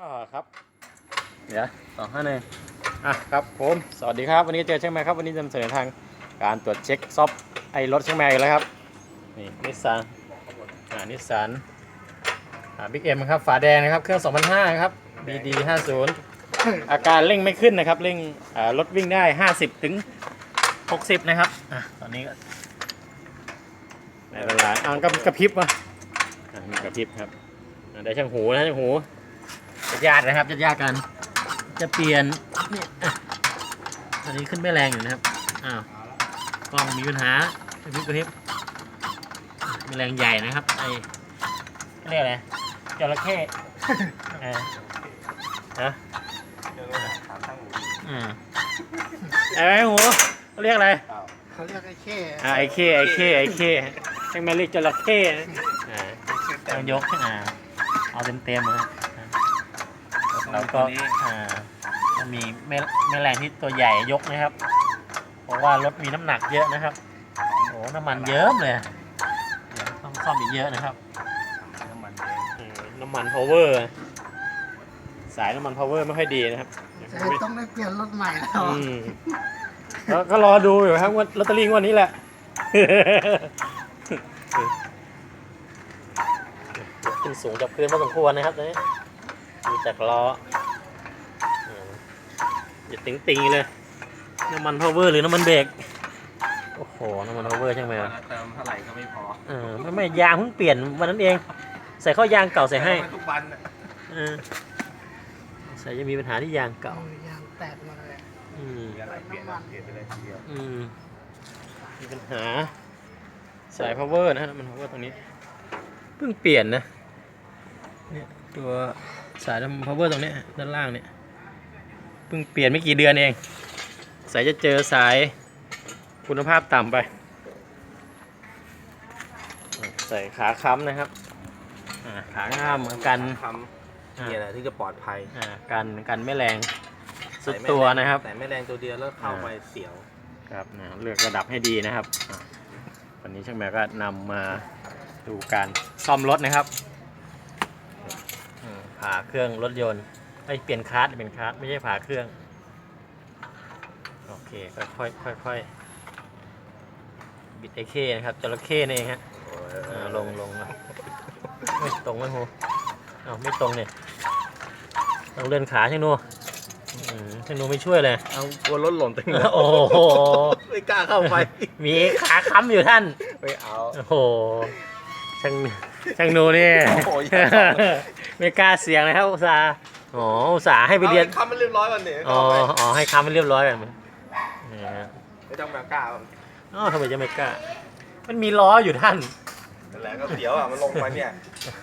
อ่าครับ เดี๋ยวสองห้าหนึ่งอะครับผมสวัสดีครับ วันนี้เจอเชียงใหม่ครับ วันนี้นำเสนอทางการตรวจเช็คซอฟต์ไอรถเชียงใหม่อีกแล้วครับ นี่นิสสันอ่านิสสันอ่าบิ๊กเอ็มครับ ฝาแดงนะครับ เครื่อง 2005 ครับ BD 50 อาการเร่งไม่ขึ้นนะครับ เร่งอ่ารถวิ่งได้ 50 ถึง 60 นะครับ อะ ตอนนี้ก็ในเวลาอ่างกระกระพริบวะอะมีกระพริบครับอะได้ช่างหูนะช่างหู ญาติๆนะครับญาติๆกัน จะเปลี่ยนเนี่ยอะอันนี้ขึ้นไม่แรงอยู่นะครับอ้าวกล้องมีปัญหากระพริบกระพริบไม่แรงใหญ่นะครับไอเรียกอะไรจระเข้เออฮะอืมไอ้ไอ้หูเขาเรียกอะไรเขาเรียกไอ้เข้อ่าไอ้เข้ไอ้เข้ไอ้เข้ให้มาเรียกจระเข้นะอ่าต้องยกอ่าเอาเต็มเต็มๆนะ แล้วก็อ่ามันมีแม่แม่แรงที่ตัวใหญ่ยกนะครับ เพราะว่ารถมีน้ำหนักเยอะนะครับโอ้น้ำมันเยอะเลยเดี๋ยวต้องซ่อมอีกเยอะนะครับน้ำมันเออน้ำมัน power สายน้ำมัน power ไม่ค่อยดีนะครับจะต้องได้เปลี่ยนรถใหม่แล้วอืมแล้วก็รอดูอยู่ครับว่าลอตเตอรี่งวันนี้แหละขึ้นสูงจากพื้นพอสมควรนะครับตอนนี้ ดูจากล้ออืมอย่าติงติงๆเลย น้ำมัน power หรือน้ำมันเบรก โอ้โห น้ำมัน power ใช่ไหมเติมเท่าไหร่ก็ไม่พอเออไม่ไม่ยางเพิ่งเปลี่ยนวันนั้นเอง ใส่ข้อยางเก่าใส่ให้ทุกวันน่ะเออใส่จะมีปัญหาที่ยางเก่าเอายางแตกมาเลยอืมมีอะไรเปลี่ยนเปลี่ยนไปเลยทีเดียว อืม มีปัญหา สาย power นะฮะน้ำมัน power ตรงนี้ เพิ่งเปลี่ยนนะ เนี่ยตัว สายน้ำมัน power ตรงเนี้ยด้านล่างเนี่ยเพิ่งเปลี่ยนไม่กี่เดือนเอง สายจะเจอสายคุณภาพต่ำไป ใส่ขาค้ำนะครับอ่าขาง่ามกันทำเนี่ยแหละที่จะปลอดภัยอ่ากันกันไม่แรงสุดใส่ไม่ตัวแงนะครับแต่ไม่แรงตัวเดียวแล้วเข้าไปเสียวครับนะเลือกระดับให้ดีนะครับอะวันนี้ช่างแมวก็นำมาดูการซ่อมรถนะครับอืม ผ่าเครื่องรถยนต์ไอ้ยเปลี่ยนคาร์ดเปลี่ยนคาร์ดไม่ใช่ผ่าเครื่อง โอเคค่อยค่อยค่อยๆบิดไอเคนะครับจระเข้นี่เองฮะอ่าลงลงนะไม่ตรงไหมโหอ้าวไม่ตรงเนี่ยต้องเลื่อนขาช่างนูอืมช่างนูไม่ช่วยเลย เอากลัวรถหล่นตึงโอ้โหไม่กล้าเข้าไป มีขาค้ำอยู่ท่านไม่เอา โอ้โหช่าง ช่างหนูนี่ โอ้โหอย่าบอกเลยไม่กล้าเสียงนะครับอุตส่าห์อ๋ออุตส่าห์ให้ไปเรียน อาคำมันเรียบร้อยก่อนเนี่ยอ๋อเข้าไปอ๋อ ให้ค้ำมันเรียบร้อยกันนี่ฮะไม่ต้องมากล้าอ๋อทำไมจะไม่กล้า มันมีล้ออยู่ท่าน นั่นแหละก็เสียวอะมันลงไปเนี่ย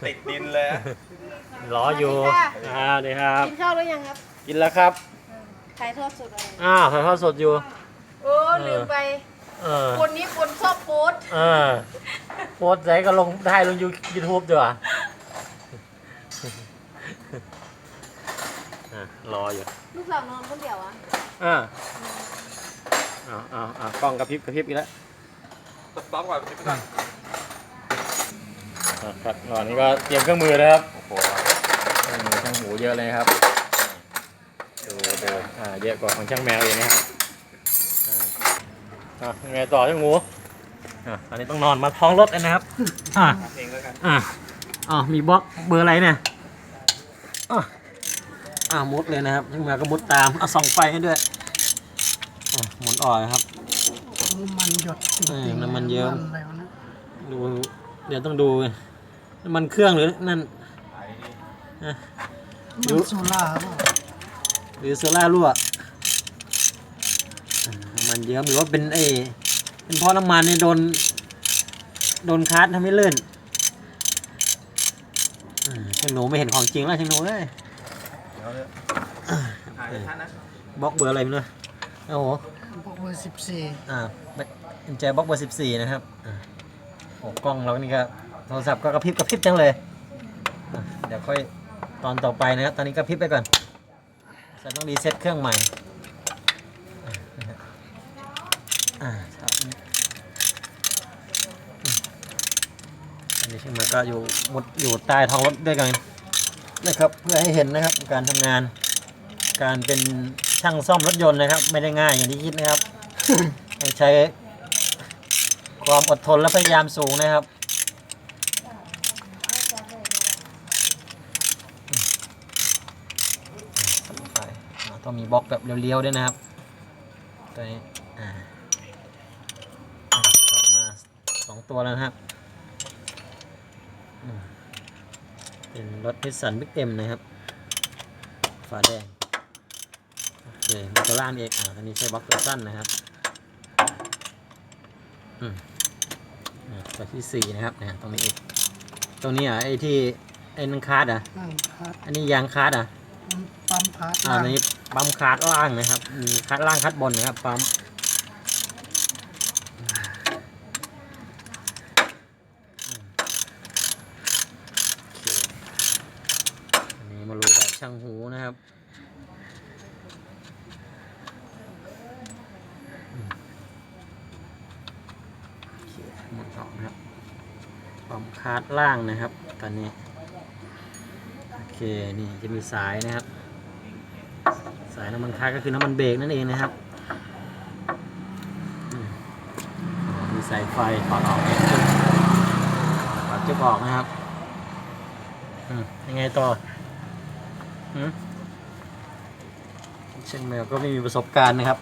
ติดดินเลยอะล้ออยู่อ่านี่ครับ กินข้าวหรือยังครับกินแล้วครับถ่ายทอดสดอะไรอ้าวถ่ายทอดสดอยู่โอ้ลืมไป เออคนนี้คนชอบโพสต์เออโพสต์ไหนก็ลงได้ลงยูทูบด้วยว่ะอะรออยู่ ลูกสาวนอนคนเดียวอะอ่าอ่าอ่าอ่ากล้องกระพริบกระพริบอีกแล้วสต็อปก่อนสต็อปก่อนอะครับตอนนี้ก็เตรียมเครื่องมือนะครับ โอ้โหเครื่องมือช่างหูเยอะเลยนะครับ ดูดูอ่าเยอะกว่าของช่างแมวอีกนะครับ อ่าอะยังไงต่อช่างหู อะตอนนี้ต้องนอนมาท้องรถเลยนะครับอ่าเองแล้วกันอะอ๋อมีบล็อกเบอร์อะไรเนี่ยอะอ่ามุดเลยนะครับช่างแมวก็มุดตามเอาส่องไฟให้ด้วยอะหมุนอ่อยครับน้ำมันหยดจริงเออๆน้ำมันเยิ้มอะไรวะนะดูเดี๋ยวต้องดูน้ำมันเครื่องหรือนั่นไอ้นี่นะน้ำมันโซล่าเปล่าหรือโซล่ารั่วอ่าน้ำมันเยิ้มหรือว่าเป็นไอ เป็นเพราะน้ำมันเนี่ยโดน โดนคาร์ดทำให้ลื่นอ่าช่างหนูไม่เห็นของจริงแล้วช่างหนูเอ้ยเดี๋ยวเนี่ยถ่ายให้ชัดนะบล็อกเบอร์อะไรไม่รู้โอ้โหพวกเบอร์สิบสี่อ่ากุญแจบล็อกเบอร์สิบสี่นะครับอ่าโอ้กล้องเรานี่ก็โทรศัพท์ก็กระพริบกระพริบจังเลยอะเดี๋ยวค่อยตอนต่อไปนะครับ ตอนนี้กระพริบไปก่อนจะต้องรีเซ็ตเครื่องใหม่ อันนี้ใช่ไหมก็อยู่มุดอยู่ใต้ท้องรถด้วยกันนะครับเพื่อให้เห็นนะครับการทำงาน การเป็นช่างซ่อมรถยนต์นะครับ ไม่ได้ง่ายอย่างที่คิดนะครับต้องใช้ความอดทนและพยายามสูงนะครับต้องมีบล็อกแบบเลี้ยวๆด้วยนะครับตัวนี้อ่าออกมาสองตัวแล้วนะครับ เป็นรถนิสสันบิ๊กเอ็มนะครับ ฝาแดง โอเคมีตัวล่างเอกอ่าอันนี้ใช้บล็อกตัวสั้นนะครับ อืมอ่าตัวที่สี่นะครับนะตรงนี้อีก ตรงนี้อะไอ้ที่ไอ้นังคาร์ดอะนั่งคัดอันนี้ยางคาร์ดอะ ปั๊มคัดอ่าอันนี้ปั๊มคาร์ดล่างนะครับ มีคาร์ดล่างคาร์ดบนนะครับ ปั๊มโอเคอันนี้มาดูแบบช่างหูนะครับอืมโอเคหมดสองนะครับ ปั๊ม คาร์ดล่างนะครับ ตอนนี้ โอเค นี่จะมีสายนะครับ สายน้ำมันคาร์ดก็คือน้ำมันเบรกนั่นเองนะครับ มีสายไฟถอดออกถอดจุกอกนะครับยังไงต่อเช่นแมวก็ไม่มีประสบการณ์นะครับ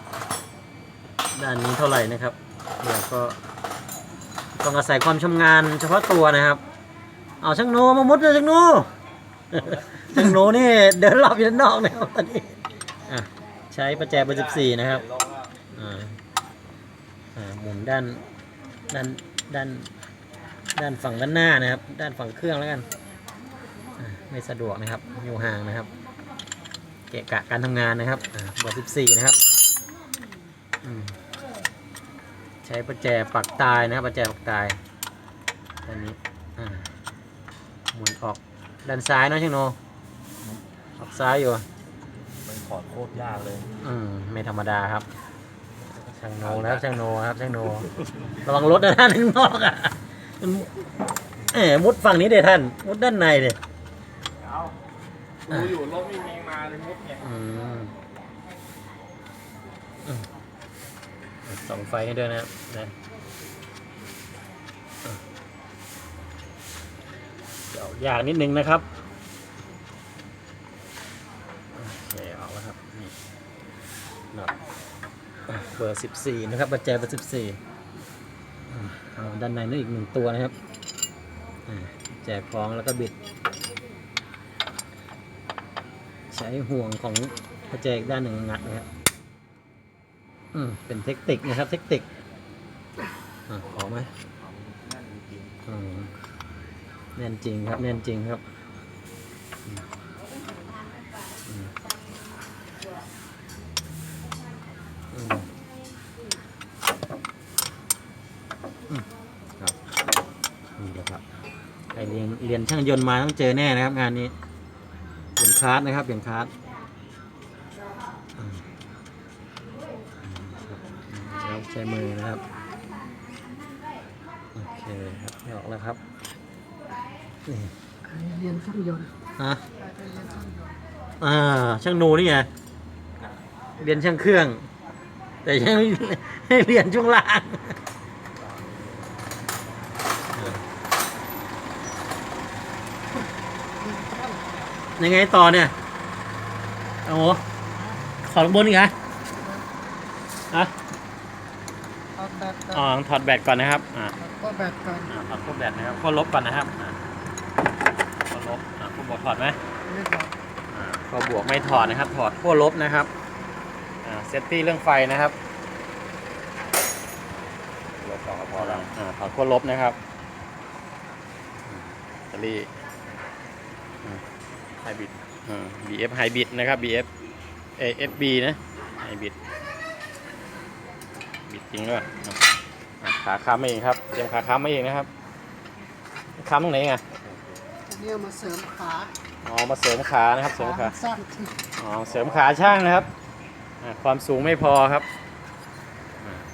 ด้านนี้เท่าไหร่นะครับเดี๋ยวก็ ต้องอาศัยความชำนาญเฉพาะตัวนะครับ เอาช่างโนมามุดเลยช่างโนช่างโนนี่เดินรอบอยู่ด้านนอกนะครับตอนนี้ใช้ประแจเบอร์สิบสี่นะครับหมุนด้านด้านด้านด้านฝั่งด้านหน้านะครับ ด้านฝั่งเครื่องแล้วกันไม่สะดวกนะครับอยู่ห่างนะครับ เกะกะการทำงานนะครับเบอร์สิบสี่นะครับอืมใช้ประแจปักตายนะครับประแจปักตายด้านนี้อ่าหมุนออกด้านซ้ายเนอะช่างโนออกซ้ายอยู่มันถอดโคตรยากเลย อืมไม่ธรรมดาครับช่างโนนะครับช่างโนครับช่างโนระวังรถนะท่านข้างนอกอะมันเอ๋มุดฝั่งนี้เดี๋ยท่านมุดด้านในเดี๋ยเอาดูอยู่รถไม่มีมาเลยมุดเนี่ยอืมอืม ส่องไฟให้ด้วยนะครับนะเดี๋ยวยากนิดนึงนะครับโอเคออกแล้วครับนี่น็อตเบอร์สิบสี่นะครับปัจจัยเบอร์สิบสี่เอาด้านในนั่นอีกหนึ่งตัวนะครับแจกคล้องแล้วก็บิด ใช้ห่วงของปัจจัยอีกด้านหนึ่งงัดนะครับ อืมเป็นเทคนิคนะครับ เทคนิคอะออกไหมอืมแน่นจริงครับ แน่นจริงครับอืมอืมอืมครับนี่แหละครับใครเรียนเรียนช่างยนต์มาต้องเจอแน่นะครับ งานนี้เปลี่ยนคาร์ดนะครับเปลี่ยนคาร์ ใช้มือนะครับ โอเคครับไม่ออกแล้วครับนี่เรียนช่างยนต์อะไปเรียนช่างยนต์อ่าช่างนูนี่ไงเรียนช่างเครื่อง แต่ยังไม่ให้เรียนช่วงล่างยังไงต่อเนี่ยโอ้โหขอลงบนอีกเหรออะเอาแบตก่อ๋ออนถอดแบตก่อนนะครับอ่าก็แบตก่อนอ่าถอดขั้วแบตนะครับขั้วลบก่อนนะครับอ่าขั้วลบอ่าขั้วบวกถอดไหมนี่ก่อนอ่าขั้วบวกไม่ถอดนะครับ ถอดขั้วลบนะครับอ่าเซฟตี้เรื่องไฟนะครับรถสองกระถพออดแล้วอ่าถอดขั้วลบนะครับอืมแบตเตอรี่ไฮบริดอ่า BF Hybrid นะครับ BF เอ FB นะ Hybrid บิดจริงด้วยอะ ขาค้ำเองครับเตรียมขาค้ำมาเองนะครับค้ำตรงไหนไงเนี่ยมาเสริมขาอ๋อมาเสริมขานะครับ เสริมขาอ๋อเสริมขาช่างนะครับความสูงไม่พอครับ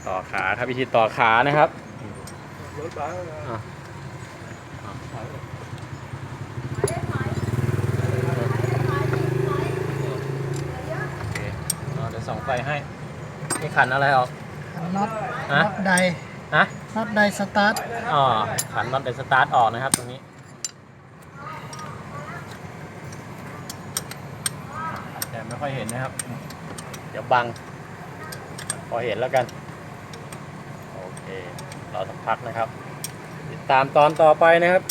ต่อขาครับวิธีต่อขานะครับเดี๋ยวส่องไฟให้นี่ขันอะไรออกขันน็อตน็อตใด ฮะน็อตไดสตาร์ทอ๋อขันน็อตเดสตาร์ทออกนะครับ ตรงนี้แต่ไม่ค่อยเห็นนะครับ เดี๋ยวบัง พอเห็นแล้วกัน โอเครอสักพักนะครับ ติดตามตอนต่อไปนะครับ